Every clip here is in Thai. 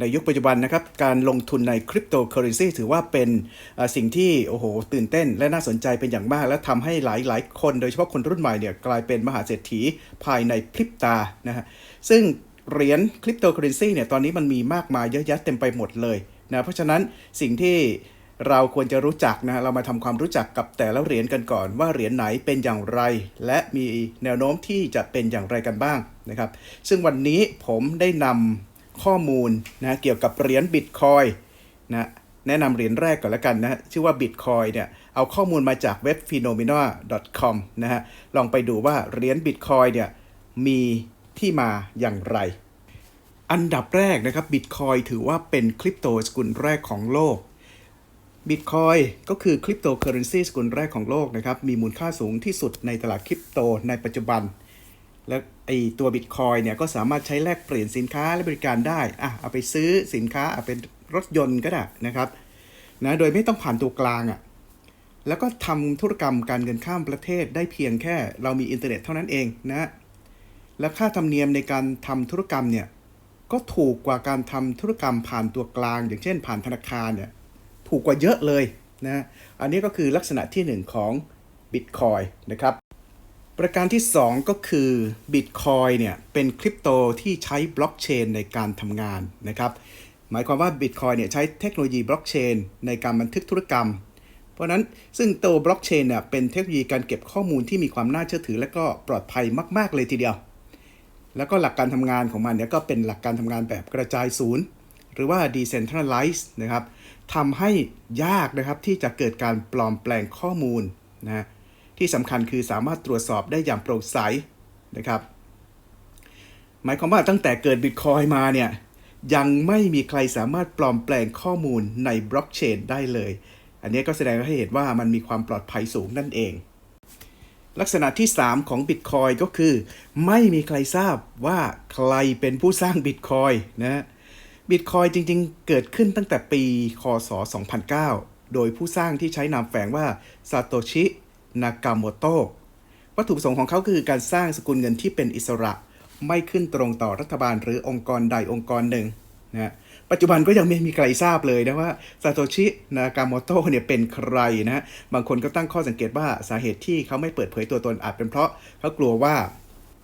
ในยุคปัจจุบันนะครับ การลงทุนในคริปโตเคอเรนซีถือว่าเป็นสิ่งที่โอ้โห ตื่นเต้นและน่าสนใจเป็นอย่างมาก และทำให้หลายหลายคนโดยเฉพาะคนรุ่นใหม่เนี่ยกลายเป็นมหาเศรษฐีภายในพริบตานะฮะซึ่งเหรียญคริปโตเคอเรนซีเนี่ยตอนนี้มันมีมากมายเยอะแยะเต็มไปหมดเลยนะเพราะฉะนั้นสิ่งที่เราควรจะรู้จักนะเรามาทำความรู้จักกับแต่ละเหรียญกันก่อน ว่าเหรียญไหนเป็นอย่างไร และมีแนวโน้มที่จะเป็นอย่างไรกันบ้างนะครับ ซึ่งวันนี้ผมได้นำ ข้อมูลนะเกี่ยวกับเหรียญบิตคอยนะแนะนำเหรียญแรกก่อนแล้วกันนะชื่อว่า Bitcoin เนี่ยเอาข้อมูลมาจากเว็บ phenomena.com นะฮะลองไปดูว่าเหรียญ Bitcoin เนี่ยมีที่มาอย่างไร อันดับแรกนะครับ Bitcoin ถือว่าเป็นคริปโตสกุลแรกของโลก Bitcoin ก็คือคริปโตเคอเรนซีสกุลแรกของโลกนะครับมีมูลค่าสูงที่สุดในตลาดคริปโตในปัจจุบัน และไอตัว Bitcoin เนี่ยก็สามารถใช้แลกเปลี่ยนสินค้าและบริการได้อะเอาไปซื้อสินค้าเอาเป็นรถยนต์ก็ได้นะครับนะโดยไม่ต้องผ่านตัวกลางอะแล้วก็ทำธุรกรรมการเงินข้ามประเทศได้เพียงแค่เรามีอินเทอร์เน็ตเท่านั้นเองนะและค่าธรรมเนียมในการทำธุรกรรมเนี่ยก็ถูกกว่าการทำธุรกรรมผ่านตัวกลาง อย่างเช่น ผ่านธนาคารเนี่ยถูกกว่าเยอะเลยนะอันนี้ก็คือลักษณะที่หนึ่งของ Bitcoin นะครับ ประการที่ 2 ก็คือ Bitcoin เนี่ยเป็นคริปโตที่ใช้บล็อกเชนในการทำงานนะครับ หมายความว่า Bitcoin เนี่ยใช้เทคโนโลยีบล็อกเชนในการบันทึกธุรกรรม เพราะนั้นซึ่งตัวบล็อกเชนเนี่ยเป็นเทคโนโลยีการเก็บข้อมูลที่มีความน่าเชื่อถือ และก็ปลอดภัยมาก ๆ เลยทีเดียว แล้วก็หลักการทำงานของมันเนี่ยก็เป็นหลักการทำงานแบบกระจายศูนย์ หรือว่า decentralized นะครับทำให้ยากนะครับที่จะเกิดการปลอมแปลงข้อมูลนะ ที่สำคัญคือสามารถตรวจสอบได้อย่างโปร่งใสนะครับหมายความว่าตั้งแต่เกิดบิตคอยมาเนี่ยยังไม่มีใครสามารถปลอมแปลงข้อมูลในบล็อกเชนได้เลย อันนี้ก็แสดงให้เห็นว่ามันมีความปลอดภัยสูงนั่นเอง ลักษณะที่ 3 ของ Bitcoin ก็คือ ไม่มีใครทราบว่าใครเป็นผู้สร้าง Bitcoin นะบิตคอยจริงๆ เกิดขึ้นตั้งแต่ปี คศ 2009 โดยผู้สร้างที่ใช้นามแฝงว่าซาโตชิ นากาโมโตะวัตถุประสงค์ของเขาคือการสร้างสกุลเงินที่เป็นอิสระ ไม่ขึ้นตรงต่อรัฐบาลหรือองค์กรใดองค์กรหนึ่งนะปัจจุบันก็ยังไม่มีใครทราบเลยนะว่าซาโตชินากาโมโตะเนี่ยเป็นใครนะบางคนก็ตั้งข้อสังเกตว่าสาเหตุที่เขาไม่เปิดเผยตัวตนอาจเป็นเพราะเขากลัวว่า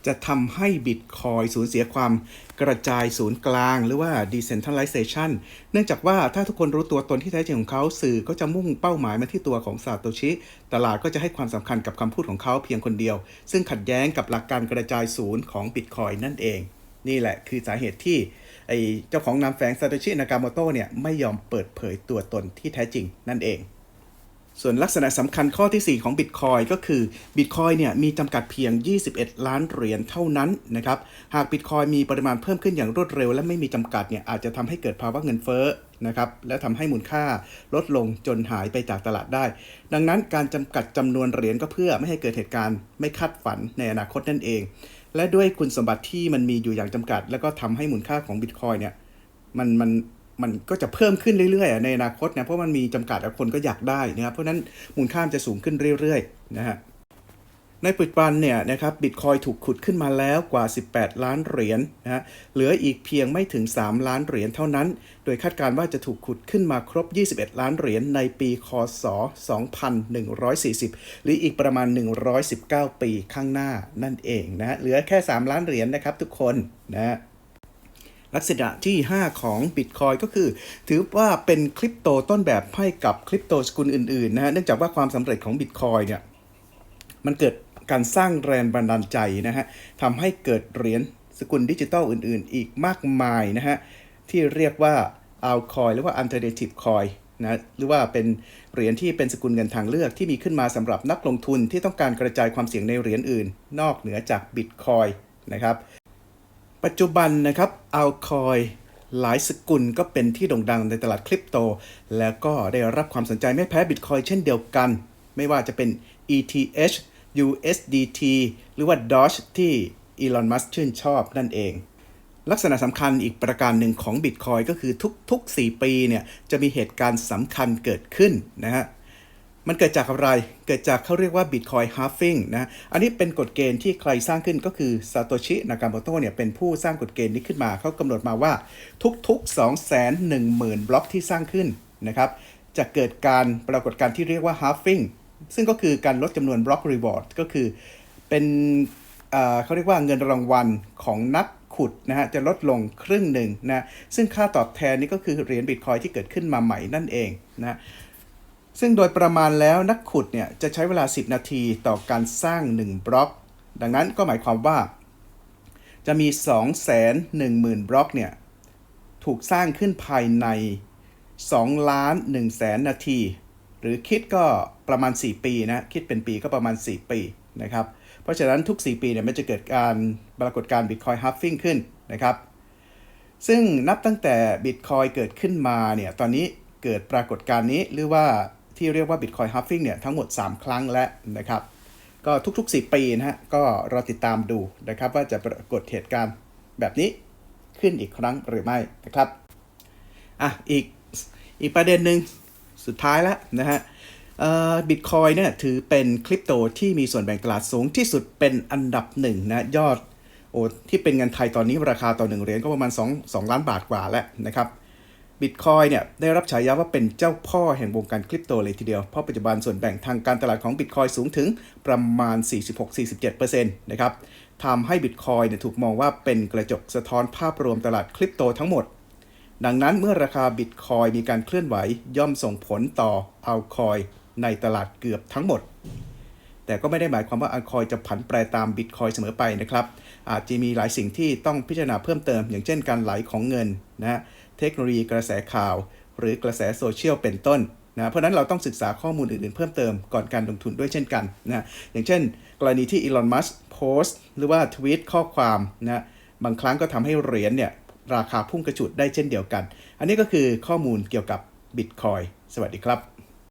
จะทำให้บิตคอยสูญเสียความกระจายศูนย์กลาง หรือว่า decentralization เนื่องจากว่าถ้าทุกคนรู้ตัวตนที่แท้จริงของเขาสื่อก็จะมุ่งเป้าหมายมาที่ตัวของซาโตชิ ตลาดก็จะให้ความสำคัญกับคำพูดของเขาเพียงคนเดียว ซึ่งขัดแย้งกับหลักการกระจายศูนย์ของบิตคอยนั่นเอง นี่แหละคือสาเหตุที่ไอเจ้าของนามแฝงซาโตชินากาโมโตะเนี่ยไม่ยอมเปิดเผยตัวตนที่แท้จริงนั่นเอง ส่วนลักษณะสำคัญข้อที่ 4 ของ Bitcoin ก็คือ Bitcoin เนี่ยมีจำกัดเพียง 21 ล้านเหรียญเท่านั้นนะครับ หาก Bitcoin มีปริมาณเพิ่มขึ้นอย่างรวดเร็ว และไม่มีจำกัดเนี่ยอาจจะทำให้เกิดภาวะเงินเฟ้อนะครับ และทำให้มูลค่าลดลงจนหายไปจากตลาดได้ ดังนั้นการจำกัดจำนวนเหรียญก็เพื่อไม่ให้เกิดเหตุการณ์ไม่คาดฝันในอนาคตนั่นเอง และด้วยคุณสมบัติที่มันมีอยู่อย่างจำกัด แล้วก็ทำให้มูลค่าของ Bitcoin เนี่ยมันมัน มันก็จะเพิ่มขึ้นเรื่อยๆในอนาคตเนี่ยเพราะมันมีจำกัดแล้วคนก็อยากได้นะครับเพราะนั้นมูลค่าจะสูงขึ้นเรื่อยๆนะฮะในปัจจุบันเนี่ยนะครับบิตคอยถูกขุดขึ้นมาแล้วกว่า 18 ล้านเหรียญนะฮะเหลืออีกเพียงไม่ถึง 3 ล้านเหรียญเท่านั้น โดยคาดการณ์ว่าจะถูกขุดขึ้นมาครบ 21 ล้านเหรียญในปีคศ 2140 หรืออีกประมาณ 119 ปีข้างหน้านั่นเองนะเหลือแค่ 3 ล้านเหรียญนะครับทุกคนนะฮะ ลักษณะที่ 5 ของ Bitcoin ก็คือ ถือว่าเป็นคริปโตต้นแบบให้กับคริปโตสกุลอื่นๆนะฮะเนื่องจากว่าความสำเร็จของ Bitcoin เนี่ยมันเกิดการสร้างแรงบันดาลใจนะฮะทำให้เกิดเหรียญสกุลดิจิตอลอื่นๆ อีกมากมายนะฮะที่เรียกว่า altcoin หรือว่า alternative coin นะหรือว่าเป็นเหรียญที่เป็นสกุลเงินทางเลือกที่มีขึ้นมาสำหรับนักลงทุนที่ต้องการกระจายความเสี่ยงในเหรียญอื่น นอกเหนือจาก Bitcoin นะครับ ปัจจุบันนะครับอัลคอยหลายสกุลก็เป็นที่โด่งดังในตลาดคริปโต แล้วก็ได้รับความสนใจไม่แพ้บิตคอยเช่นเดียวกัน ไม่ว่าจะเป็น ETH USDT หรือว่า Doge ที่อีลอน มัสชื่นชอบนั่นเอง ลักษณะสำคัญอีกประการหนึ่งของ Bitcoin ก็คือทุกๆ 4 ปีเนี่ยจะมีเหตุการณ์สำคัญเกิดขึ้นนะฮะ มันเกิดจากอะไร เกิดจากเขาเรียกว่า Bitcoin halving นะ อันนี้เป็นกฎเกณฑ์ที่ใครสร้างขึ้นก็คือซาโตชิ นากาโมโตะเนี่ยเป็นผู้สร้างกฎเกณฑ์นี้ขึ้นมา เขากำหนดมาว่าทุกๆ 210,000 บล็อกที่สร้างขึ้นนะครับ จะเกิดการปรากฏการที่เรียกว่า halving ซึ่งก็คือการลดจำนวนบล็อก reward ก็คือเป็นเอ่อเขาเรียกว่าเงินรางวัลของนักขุดนะฮะจะลดลงครึ่งหนึ่งนะ ซึ่งค่าตอบแทนนี่ก็คือเหรียญบิตคอยที่เกิดขึ้นมาใหม่นั่นเองนะ ซึ่งโดยประมาณแล้วนักขุดเนี่ยจะใช้เวลา 10 นาทีต่อการสร้าง 1 บล็อก ดังนั้นก็หมายความว่า จะมี 210,000 บล็อกเนี่ยถูกสร้างขึ้นภายใน 2 ล้าน1แสนนาที หรือคิดก็ประมาณ 4 ปีนะ คิดเป็นปีก็ประมาณ 4 ปีนะครับ เพราะฉะนั้นทุก 4 ปีเนี่ยมันจะเกิดการปรากฏการณ์ Bitcoin halving ขึ้นนะครับ ซึ่งนับตั้งแต่ Bitcoin เกิดขึ้นมาเนี่ย ตอนนี้เกิดปรากฏการณ์นี้หรือว่า ที่เรียกว่า Bitcoin halving เนี่ยทั้งหมด 3 ครั้งแล้วนะครับ ก็ทุกๆ 4 ปีนะฮะก็รอติดตามดูนะครับ ว่าจะปรากฏเหตุการณ์แบบนี้ขึ้นอีกครั้งหรือไม่นะครับอะอีกอีกประเด็นหนึ่งสุดท้ายแล้วนะฮะบิตคอยเนี่ยถือเป็นคริปโตที่มีส่วนแบ่งตลาดสูงที่สุดเป็นอันดับหนึ่งนะยอดโอ้ที่เป็นเงินไทยตอนนี้ราคาต่อหนึ่งเหรียญก็ประมาณ 2 2 ล้านบาทกว่าแล้วนะครับ บิตคอยเนี่ยได้รับฉายาว่าเป็นเจ้าพ่อแห่งวงการคริปโตเลยทีเดียว เพราะปัจจุบันส่วนแบ่งทางการตลาดของบิตคอยสูงถึงประมาณ 46-47%นะครับทำให้บิตคอยเนี่ยถูกมองว่าเป็นกระจกสะท้อนภาพรวมตลาดคริปโตทั้งหมด ดังนั้นเมื่อราคาบิตคอยมีการเคลื่อนไหวย่อมส่งผลต่อเอัลคอยในตลาดเกือบทั้งหมด แต่ก็ไม่ได้หมายความว่าอัลคอยจะผันแปรตามบิตคอยเสมอไปนะครับ อาจจะมีหลายสิ่งที่ต้องพิจารณาเพิ่มเติม อย่างเช่นการไหลของเงินนะ เทคโนโลยีกระแสข่าว หรือกระแสโซเชียลเป็นต้นนะเพราะนั้นเราต้องศึกษาข้อมูลอื่นๆ เพิ่มเติมก่อนการลงทุนด้วยเช่นกันนะอย่างเช่น กรณีที่อีลอนมัสโพสต์หรือว่าทวีตข้อความนะบางครั้งก็ทำให้เหรียญเนี่ยราคาพุ่งกระฉุดได้เช่นเดียวกัน อันนี้ก็คือข้อมูลเกี่ยวกับบิตคอยสวัสดีครับ